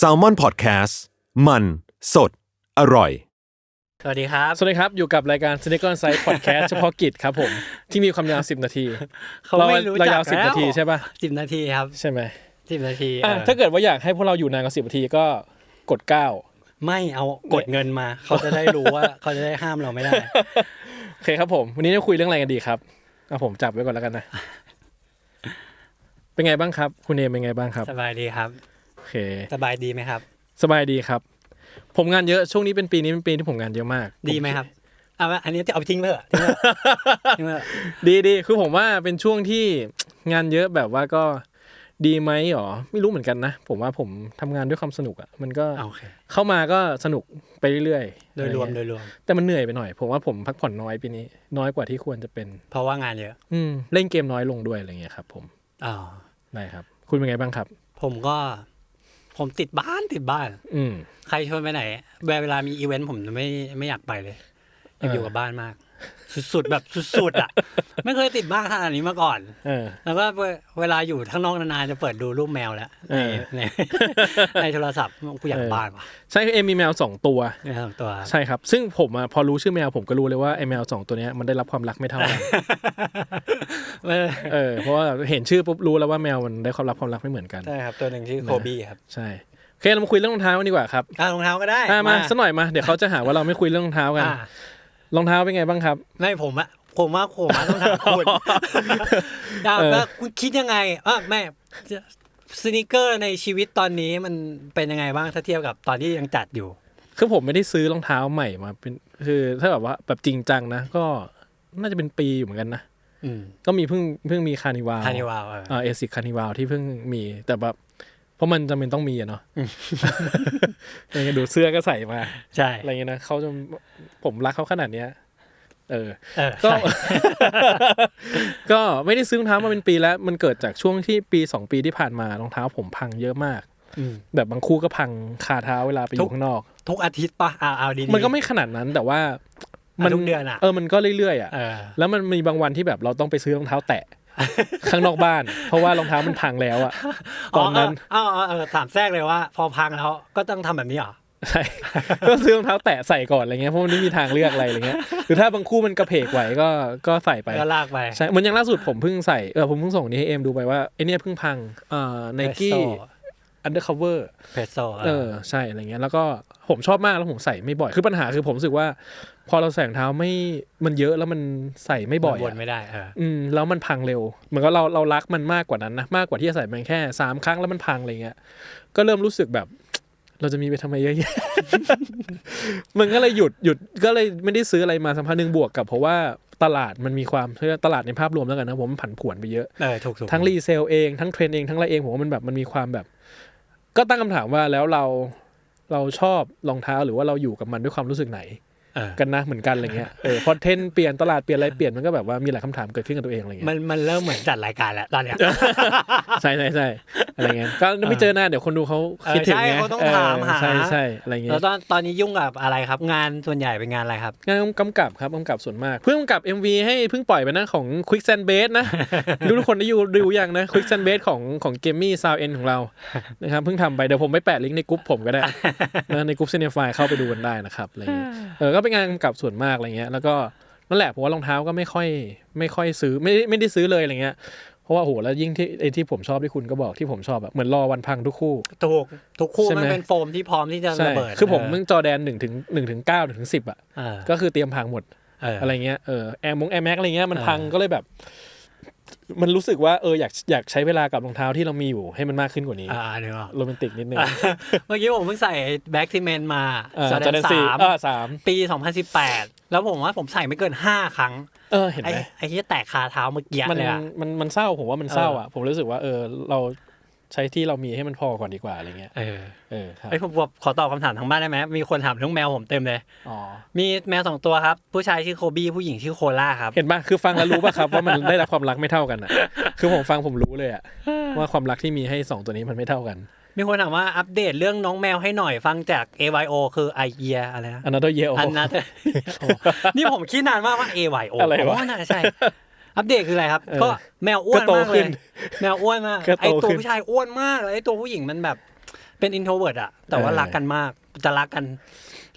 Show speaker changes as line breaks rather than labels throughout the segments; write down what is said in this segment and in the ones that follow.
s a l ม o n PODCAST มัน สด อร่อย
สวัสดีครับ
สวัสดีครับ อยู่กับรายการ c i n i c o n Side Podcast เฉพาะกิจครับผม ที่มีความยาว 10 นาที
เขาไม่รู้
เรา
จัก
ยาว 10
แล้ว
นาทีใช่ป่ะ
สิบนาทีครับ
ใช่ไหม
สิบนาที
อะ
เออ
ถ้าเกิดว่าอยากให้พวกเราอยู่นานกว่า10นาทีก็กด9
ไม่เอากดเงินมา เขาจะได้รู้ว่าเขาจะได้ห้ามเราไม่ได้
โอเคครับผม วันนี้จะคุยเรื่องอะไรกันดีครับเอาผมจับไว้ก่อนแล้วกันนะ เป็นไงบ้างครับ คุณเอมเป็นไงบ้างครับ
สบายดีครับ
โอเค
สบายดีไหมครับ
สบายดีครับ ผมงานเยอะช่วงนี้เป็นปีนี้เป็นปีที่ผมงานเยอะมาก
ดีไหมครับเอาวะอันนี้จะเอาไปทิ้งเลยเหรอทิ้งเลยเหรอทิ้งเลยเหรอ
ดีดีคือผมว่าเป็นช่วงที่งานเยอะแบบว่าก็ดีไหมหรอไม่รู้เหมือนกันนะ ผมว่าผมทำงานด้วยความสนุกอะ่ะมันก็
อะโอเค
เข้ามาก็สนุกไปเรื่อยๆ
โดยรวม
อะ
โด
ไเงี้
ยรวม
แต่มันเหนื่อยไปหน่อย ผมว่าผมพักผ่อนน้อยปีนี้ น้อยกว่าที่ควรจะเป็น
เพราะว่างานเยอะ
อืมเล่นเกมน้อยลงด้วยอะไรเงี้ยครับ ผม
อ๋อ
ได้ครับ คุณเป็นไงบ้างครับ
ผมก็ ผมติดบ้านติดบ้าน
อืม
ใครชวนไปไหนเวลามีอีเวนต์ผมจะไม่ไม่อยากไปเลยอยากอยู่
เออ
กับบ้านมาก สุดๆแบบสุดๆอะ ไม่เคยติดบ้านขนาดนี้มาก่อน
เออ
แล้วก็เวลาอยู่ข้างนอกนานๆจะเปิดดูรูปแมวแล้ว
เอ
ใน
อ
ในในโทรศัพท์กูอยาก
เออ
บ้านว่ะ
ใช่คือเอมมีแมวสองตัว
ในสองตัว
ใช่ครับ ซึ่งผมอะพอรู้ชื่อแมวผมก็รู้เลยว่าไอแมวสองตัวเนี้ยมันได้รับความรักไม่เท่ากัน
เออ
เออเพราะว่าเห็นชื่อปุ๊บรู้แล้วว่าแมวมันได้ความรับความรักไม่เหมือนกัน
ใช่ครับตัวหนึ่งชื่อโคบี้ครับ
ใช่โอเคเรามาคุยเรื่องรองเท้ากันดีกว่าครับ
อะรองเท้าก็ได้
อะมาสักหน่อยมาเดี๋ยวเขาจะหาว่าเราไม่คุยเรื่องรองเท้ากัน
อะ
รองเท้าเป็นไงบ้างครับ
ไม่ผมอะผมว่าผมอะต้องถามคุณอะ
เออ
แล้วคุณคิดยังไงอะแม่สนิเกอร์ในชีวิตตอนนี้มันเป็นยังไงบ้างถ้าเทียบกับตอนที่ยังจัดอยู่
คือผมไม่ได้ซื้อรองเท้าใหม่มาเป็นคือถ้าแบบว่าแบบจริงจังนะ ก็น่าจะเป็นปีอยู่เหมือนกันนะ
อืม
ก็มีเพิ่งเพิ่งมีคานิวาล
คานิวาลเออ
อ่าเอซิคานิวาลที่เพิ่งมีแต่แบบ เพราะมันจำเป็นต้องมีอะเนาะอย่างเงี้ยดูเสื้อก็ใส่มา
ใช่
อะไรเงี้ยนะเขาจะผมรักเขาขนาดเนี้ย เออ
เออ
ก็
ใช่
ก็ไม่ได้ซื้อรองเท้ามาเป็นปีแล้ว มันเกิดจากช่วงที่ปีสองปีที่ผ่านมารองเท้าผมพังเยอะมาก
อืม
แบบบางคู่ก็พังคาเท้าเวลาไปอ
ทุ
ยู่
ก
ข้างนอก
ทุกอาทิตย์ปะเอาเอาดีๆ
มันก็ไม่ขนาดนั้นแต่ว่า
อะทุกเดือนอะ
เออมันก็เรื่อยๆอะ
เออ
แล้วมันมีบางวันที่แบบเราต้องไปซื้อรองเท้าแตะ ข้างนอกบ้าน เพราะว่ารองเท้ามันพังแล้วอะตอนนั้น
อ๋อเออเออถามแทรกเลยว่า พอพังแล้วก็ต้องทำแบบนี้เหรอ
ใช่ก็ซื้อรองเท้าแตะใส่ก่อนอะไรเงี้ยเพราะมันไม่มีทางเลือกอะไรอะไรเงี้ยหรือถ้าบางคู่มันกระเพกไหวก็ก็ใส่ไป
ก็ลากไป
ใช่เหมือนอย่างล่าสุดผมเพิ่งใส่เออผมเพิ่งส่งนี่ให้เอ็มดูไปว่าไอเนี้ยเพิ่งพังเอ่อไนกี้ undercover
เพโซ
เออใช่อะไรเงี้ยแล้วก็ ผมชอบมากแล้วผมใส่ไม่บ่อย คือปัญหาคือผมรู้สึกว่า พอเราใส่รองเท้าไม่มันเยอะแล้วมันใส่ไม่บ่อย
วน
อะ
ไม่ได้เออ
อืมแล้วมันพังเร็ว เหมือนก็เราเรารักมันมากกว่านั้นนะมากกว่าที่จะใส่มันแค่สามครั้งแล้วมันพังอะไรเงี้ยก็เริ่มรู้สึกแบบ เราจะมีไปทำไมเยอะแยะ มันก็เลยหยุดหยุดก็เลยไม่ได้ซื้ออะไรมาสักพักหนึ่งบวกกับเพราะว่าตลาดมันมีความตลาดในภาพรวมแล้วกันนะผมมันผันผวนไปเยอะ
เออถูกถูก
ทั้งรีเซลเองทั้งเทรนเองทั้งอะไรเองผมว่ามันแบบมันมีความแบบ ก็ตั้งคำถามว่าแล้วเรา เราชอบรองเท้าหรือว่าเราอยู่กับมันด้วยความรู้สึกไหน กันนะเหมือนกันอะไรเงี้ยเออพอเทรนด์เปลี่ยนตลาดเปลี่ยนอะไรเปลี่ยนมันก็แบบว่ามีหลายคำถามเกิดขึ้นกับตัวเองอะไรเงี้ย
มันมันเริ่มเหมือนจัดรายการแล้วตอนเนี้ย
ใช่ใช่ใช่อะไรเงี้ยก็ไม่เจอหน้าเดี๋ยวคนดูเขาคิดถึง
เออใช่
ไง
เขาต้องถามหา
ใช่ใช่อะไรเงี้
แล้
ยว
ตอนตอนนี้ยุ่งกับอะไรครับ งานส่วนใหญ่เป็นงานอะไรครับ
งานกำกับครับกำกับส่วนมาก เพิ่งกำกับ MV ให้เพิ่งปล่อยไปนะของ Quick Sand b a s นะรู้ทุกคนได้อยู่ดูยังนะ Quick Sand b a s ของของเกมมี่ซาวเอ็นของเรานะครับเพิ่งทำไปเดี๋ยวผมไปแปะลิงก์ในกลุ่มผมก็ได้นะในกลุ่มเซเนฟายเข้าไปดูกันได้นะครับอะไรเงี้ยเออก็เป็นงานกำกับส่วนมากอะไรเงี้ย แล้วก็นั่นแหละผมว่ารองเท้าก็ไม่ค่อยไม่ค่อยซื้อไม่ไม่ได้ซื้อเลยอะไรเงี้ยเพราะว่าโอ้โหแล้วยิ่งที่ไอ้ที่ผมชอบที่คุณก็บอกที่ผมชอบแบบเหมือนรอวันพังทุกคู่
ถูกทุกคู่
ใช่ไหม
มันเป็นโฟมที่พร้อมที่จะ
ใช่
ระเบิด
คือผม
เมึ
งจอแดนหนึ่งถึงหนึ่งถึงเก้าหนึ่งถึงสิบอะ
เออ
ก็คือเตรียมพังหมด
เออ
อะไรเงี้ยเออแอร์มงแอร์แม็กอะไรเงี้ยมัน
เออ
พังก็เลยแบบ มันรู้สึกว่าเอออยากอยากใช้เวลากับรองเท้าที่เรามีอยู่ให้มันมากขึ้นกว่านี้
อ่าเดี๋ยวก่อน
โรแมนติกนิดนึง
เมื่อกี้ผมเพิ่งใส่แบ็กที่เมนมา
เออ
จอ
จอ
แด
แด
น
นสี่
สาม
อ่าสาม
ปี 2018 แล้วผมว่าผมใส่ไม่เกิน 5 ครั้ง
เออเห็น
ไอ้
ไหม
ไอ้ที่แตกคาเท้าเมื่อกี้
มัน
เลยอะ
มันมันเศร้าผมว่ามันเศร้าอะผมรู้สึกว่าเออเรา ใช้ที่เรามีให้มันพอก่อนดีกว่าอะไรเงี้ย
เออ
เออครับ
ไอ้ยผมผมขอตอบคำถามทางบ้านได้ไหมมีคนถามเรื่องแมวผมเต็มเลย
อ๋อ
มีแมวสองตัวครับ ผู้ชายชื่อโคบี้ผู้หญิงชื่อโคล่าครับ
เห็นปะคือฟังแล้วรู้ป่ะครับว่ามันได้รับความรักไม่เท่ากันอะ คือผมฟังผมรู้เลยอะว่าความรักที่มีให้สองตัวนี้มันไม่เท่ากัน
มีคนถามว่าอัปเดตเรื่องน้องแมวให้หน่อยฟังจาก AYO คือไอเอียอะไรนะ
อันนั้นตัวเยอะ
อันนั้นนี่ผมคิดนานมากว่า AYO
อะไรวะ
ผมว่าน่าจะใช่ อัปเดตคืออะไรครับ
เออ
ก็แมวอ้วน
ก็โต
มาก
ขึ้
เลย
น
แมวอ้วนมาก
ก็โต
ไอตัว
ขึ้น
ผู้ชายอ้วนมากเลยไอตัวผู้หญิงมันแบบ เป็นอินโทรเวิร์ดอะแต่ว่า
เออ
รักกันมากจะรักกัน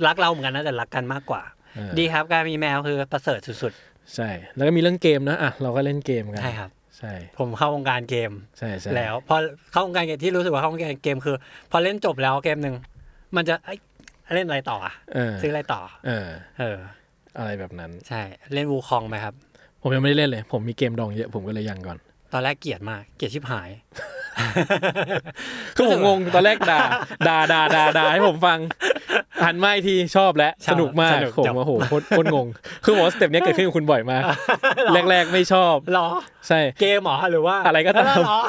รักเราเหมือนกันนะแต่รักกันมากกว่า
เออ
ดีครับการมีแมวคือประเสริฐสุด
ใช่ แล้วก็มีเรื่องเกมนะอะเราก็เล่นเกมกั
ๆ
น
ใช่ครับ
ใช่
ผมเข้าวงการเกม
ใช่ใช่
แล้วพอเข้าวงการเกมที่รู้สึกว่าเข้าวงการเกมคือ พอเล่นจบแล้วเกมหนึ่งมันจะเอ้ยเล่นอะไรต่ออะ
เออ
ซื้ออะไรต่อ
เออ
เออ
อะไรแบบนั้น
ใช่ เล่นวูคองไหมครับ
ผมยังไม่ได้เล่นเลย ผมมีเกมดองเยอะผมก็เลยยังก่อน
ตอนแรกเกลียดมากเกลียดชิบหาย
คือผมงงตอนแรกด่าด่าด่าด่าด่าให้ผมฟัง หันมาอีกทีชอบแล้ว
ชอบ
สนุกมาก
สนุก
ผม
จัง
โอ้โหโคตรโคตรงง คือผมว่าสเต็ปเนี้ยเกิดขึ้นกับคุณบ่อยมาก แรก ๆ ไม่ชอบ
หรอ
ใช่
เกมเหรอหรือว่า
อะไรก็ตาม
เหรอ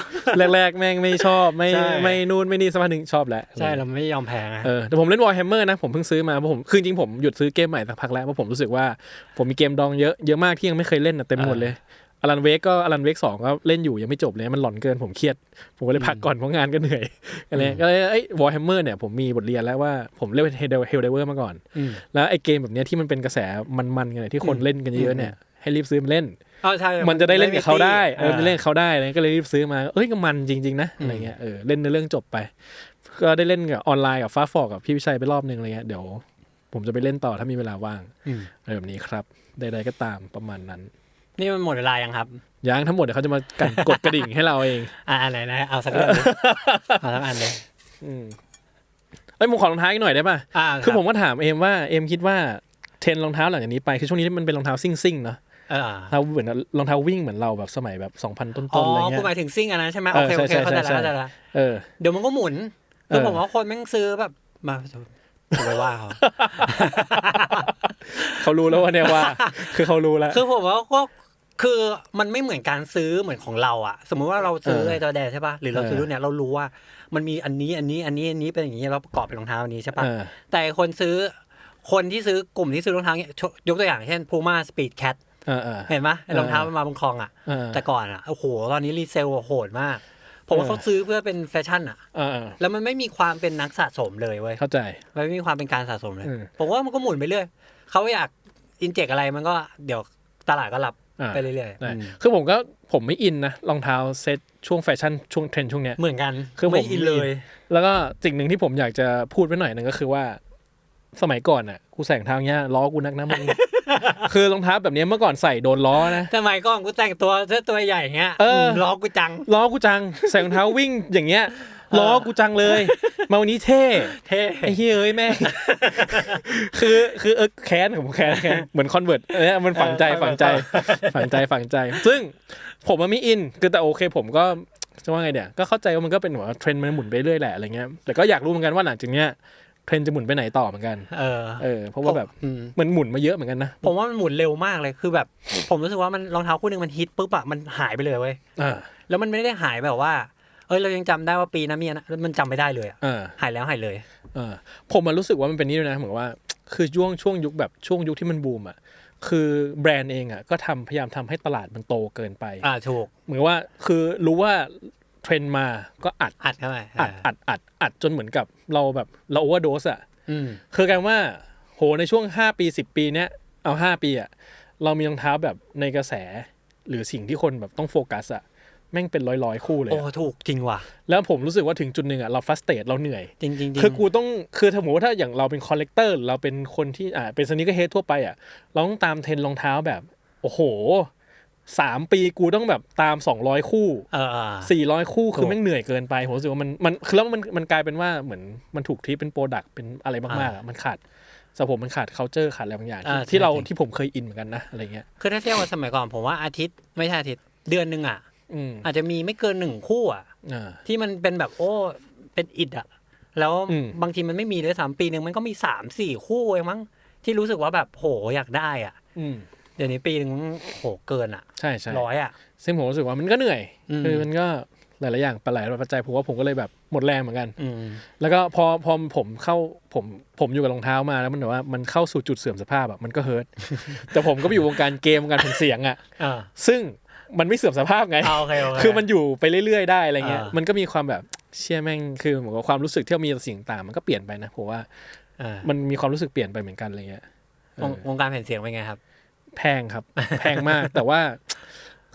แรก ๆ แม่งไม่ชอบไม่
ใช่
ไม่นู่นไม่นี่สักพักหนึ่งชอบแล้ว
ใช่เราไม่ยอมแพ้ไง
เออแต่ผมเล่น Warhammer นะ ผมเพิ่งซื้อมาเพราะผมคือจริงๆผมหยุดซื้อเกมใหม่สักพักแล้วเพราะผมรู้สึกว่าผมมีเกมดองเยอะเยอะมากที่ยังไม่เคยเล่นนะเต็มหมดเลย อลันเวกก็อลันเวกสองก็เล่นอยู่ยังไม่จบเลยมันหลอนเกินผมเครียด ผมก็เลยพักก่อนเพราะงานก็เหนื่อยอะไรเงี้ยก็เลยเอ้ยวอร์แฮมเมอร์เนี่ยผมมีบทเรียนแล้วว่าผมเล่นเฮลเฮลเดเวอร์มาก่อน
อืม
แล้วไอ้เกมแบบเนี้ยที่มันเป็นกระแสมันๆกันเนี่ยที่คนเล่นกันเยอะๆเนี่ยให้รีบซื้อมาเล่น
เอาใช่
มันจะได้เล่นกับเขาได้เออ
อ่า
จะเล่นกับเขาได้เลยก็เลยรีบซื้อมาเอ้ยก็มันจริง ๆ นะอะไรเงี้ยเออเล่นในเรื่องจบไป ก็ได้เล่นกับออนไลน์กับฟ้าฟอกกับพี่วิชัยไปรอบนึงอะไรเงี้ยเดี๋ยวผมจะไปเล่นต่อถ้ามีเวลาว่าง
อืม
อะไรแบบนี้ครับ ใด ๆก็ตามประมาณนั้น
นี่มันหมดเวลายังครับ
ยังทั้งหมดเดี๋ยวเขาจะมากันกดกระดิ่งให้เราเอง
อ่าอันไหนนะเอาสักเรื่องดิเอาสักอันเลย
อืมเอ้ยผมขอรองเท้าอีกหน่อยได้ป่ะ
อ่า
คือผมก็ถามเอมว่าเอมคิดว่าเทรนด์รองเท้าหลังจากนี้ไปคือช่วงนี้มันเป็นรองเท้าซิ่งซิ่งๆเนาะ
เออ
รองเท้าเหมือนรองเท้าวิ่งเหมือนเราแบบสมัยแบบ2,000ต้น
อ๋อ
ๆอะไรเงี้
คุณหมาย
ย
ถึงซิ่งอันนั้นใช่ไหม
เอ
โอ
อ
เคโอเค
ใช่
เข้าใจ
ใช่
แล้วเข้าใจแล้ว
เออ
เดี๋ยวมันก็หมุนคือ
เออ
ผมว่าคนแม่งซื้อแบบมาจะไปว่าเขา
เขารู้แล้วว่าเนี่ยว่า คือเขารู้แล้ว
คือผมว่าก็ คือมันไม่เหมือนการซื้อเหมือนของเราอะสมมุติว่าเราซื้อ
เออ
ไอ้จอแดนใช่ป่ะหรือเราซื้อ
เออ
รุ่นเนี้ยเรารู้ว่ามันมีอันนี้อันนี้อันนี้อันนี้เป็นอย่างนี้เราประกอบเป็นรองเท้าอันนี้ใช่ป่ะ
เออ
แต่คนซื้อคนที่ซื้อกลุ่มที่ซื้อรองเท้าเนี่ยยกตัวอย่างเช่น Puma Speed Cat
เออเออ
เห็นปะไอ้รองเท้ามันมาบนคลองอะ
เออ
แต่ก่อนอะโอ้โหตอนนี้รีเซลโหดมากผมว่า
เออ
เขาซื้อเพื่อเป็นแฟชั่นอะ
เออเออ
แล้วมันไม่มีความเป็นนักสะสมเลยเว้ย
เข้าใจ
มันไม่มีความเป็นการสะสมเลย
อืม
ผมว่ามันก็หมุนไปเรื่อยเขาอยากอินเจกอะไรมันก็เดี๋ยวตลาดก็รับ
อ่า
ไปเรื่อย
ได้
ๆอืม
คือผมก็ผมไม่อินนะรองเท้าเซ็ตช่วงแฟชั่นช่วงเทรนด์ช่วงเนี้ย
เหมือนกัน
คือผม
ไม่อินเลย
แล้วก็สิ่งหนึ่งที่ผมอยากจะพูดไว้หน่อยหนึงก็คือว่า สมัยก่อนอะกูใส่รองเท้าเนี้ยล้อกูนักนะมึงคือรองเท้าแบบเนี้ยเมื่อก่อนใส่โดนล้อนะ
สมัยก่อนกูแต่งตัวเสื้อตัวใหญ่อย่างเงี้ย
เออ
มล้อกูจัง
ล้อกูจังใส่รองเท้าวิ่งอย่างเงี้ย ล้อกูจังเลย มาวันนี้เท่
เท่
ไอ้เฮ้ยเอ้ยแม่งคือคือเออแค้นผมแค้นแค้นเหมือนคอนเวิร์ตเนี่ยมันฝังใจฝังใจฝังใจฝังใจ ซึ่งผมมันไม่อินคือแต่โอเค ผมก็จะว่าไงเนี่ยก็เข้าใจว่ามันก็เป็นหัวเทรนด์มันหมุนไปเรื่อยแหละอะไรเงี้ยแต่ก็อยากรู้เหมือนกันว่าหลังจากเนี้ยเทรนด์จะหมุนไปไหนต่อเหมือนกัน
เออ
เออ เพราะว่าแบบ
อืม
มันหมุนมาเยอะเหมือนกันนะ
ผมว่ามันหมุนเร็วมากเลย คือแบบ ผมรู้สึกว่ามันรองเท้าคู่หนึงมันฮิตปุ๊บอะมันหายไปเลยเว้ย
อ่า
แล้วมันไม่ได้หายแบบว่า เอ้ยเรายังจำได้ว่าปีนั้นมีอันนะมันจำไม่ได้เลยอะ
อ่า
หายแล้วหายเลย
อ่าผมมันรู้สึกว่ามันเป็นนี่ด้วยนะเหมือนว่า คือช่วงช่วงยุคแบบช่วงยุคที่มันบูมอะคือแบรนด์เองอะก็ทำพยายามทำให้ตลาดมันโตเกินไป
อ่าถูก
เหมือนว่าคือรู้ว่าเทรนด์มาก็อัด
อัดเข้าไป
อัดอัดอัดอัดจนเหมือนกับเราแบบเราโอเวอร์โดสอะ
อืม
คือกันว่า โหในช่วง 5 ปี 10 ปีเนี้ยเอา 5 ปีอะเรามีรองเท้าแบบในกระแส หรือสิ่งที่คนแบบต้องโฟกัสอะ แม่งเป็นร้อยร้อยๆคู่เลย
โอ้
อะ
ถูกจริงว่ะ
แล้วผมรู้สึกว่าถึงจุดหนึ่งอะเราฟัสเต e เราเหนื่อย
จริงจริงจริง
คือกูต้องคือถ้าสมมติว่าถ้าอย่างเราเป็นคอลเลกเตอร์เราเป็นคนที่อ่าเป็นสนิเกอร์เฮดทั่วไปอะเราต้องตามเทรนด์รองเท้าแบบ โอ้โหสามปีกูต้องแบบตามสองร้อยคู่
เออเออ
สี่ร้อยคู่คือ
ถูก
แม่งเหนื่อยเกินไปผมรู้สึกว่ามันมันคือแล้วมันมันกลายเป็นว่าเหมือนมันถูกทีเป็นโปรดักต์เป็นอะไรมากๆอะมันขาดสำหรับผมมันขาด c u เจอร์ขาดอะไรบางอย่าง ที่
อ่า
ที่เรา
ใช่จริง
ที่ผมเคยอินเหมือนกันนะอะไรเงี้ย
คือถ้าเทียบกับสมัยก่อนผมว่าอาทิตย์ไม่ใช่อาทิตย์เดือนหนึ่งอะ
อืม
อาจจะมีไม่เกินหนึ่งคู่อะ
อ่า
ที่มันเป็นแบบโอ้เป็นอิดอะ แล้ว
อืม
บางทีมันไม่มีเลยสามปีหนึ่งมันก็มีสามสี่คู่เองมั้งที่รู้สึกว่าแบบโหอยากได้อะ
อืม
เดี๋ยวนี้ปีหนึ่งโหเกินอะ
ใช่ใช่
ร้อยอะ
ซึ่งผมรู้สึกว่ามันก็เหนื่อย
อืม
คือมันก็หลายๆอย่างปลายปัจจัยผมว่าผมก็เลยแบบหมดแรงเหมือนกัน
อืม
แล้วก็พอพอผมเข้าผมผมอยู่กับรองเท้ามาแล้วมันแบบว่ามันเข้าสู่จุดเสื่อมสภาพอะมันก็เฮิร์ตแต่ผมก็ไปอยู่วงการเกมวงการผลเสียงอะ
อ่า
ซึ่ง มันไม่เสื่อมสภาพไง
เอาโอเคโอเค
คือมันอยู่ไปเรื่อยๆได้อะไรเงี้ย
อ่ามั
มันก็มีความแบบเชื่อแม่งคือเหมือนกับความรู้สึกที่เรามีต่อสิ่งต่างมันก็เปลี่ยนไปนะผมว่า
อ่า
มันมีความรู้สึกเปลี่ยนไปเหมือนกันอะไรเงี้ยเอ
วง
อ
วงการแผ่นเสียงเป็นไงครับ
แพงครับ แพงมากแต่ว่า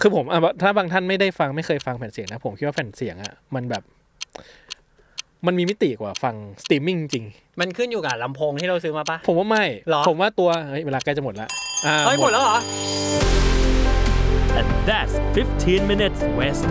คือผมอะถ้าบางท่านไม่ได้ฟังไม่เคยฟังแผ่นเสียงนะผมคิดว่าแผ่นเสียงอะมันแบบ มันมีมิติกว่าฟังสตรีมมิ่งจริง
มันขึ้นอยู่กับลำโพงที่เราซื้อมาปะ
ผมว่าไม่
หรอ
ผมว่าตัวเฮ้ยเวลาใกล้จะหมดละอ่า
เฮ้ยหมดแล้วเหรอ
And that's 15 minutes west.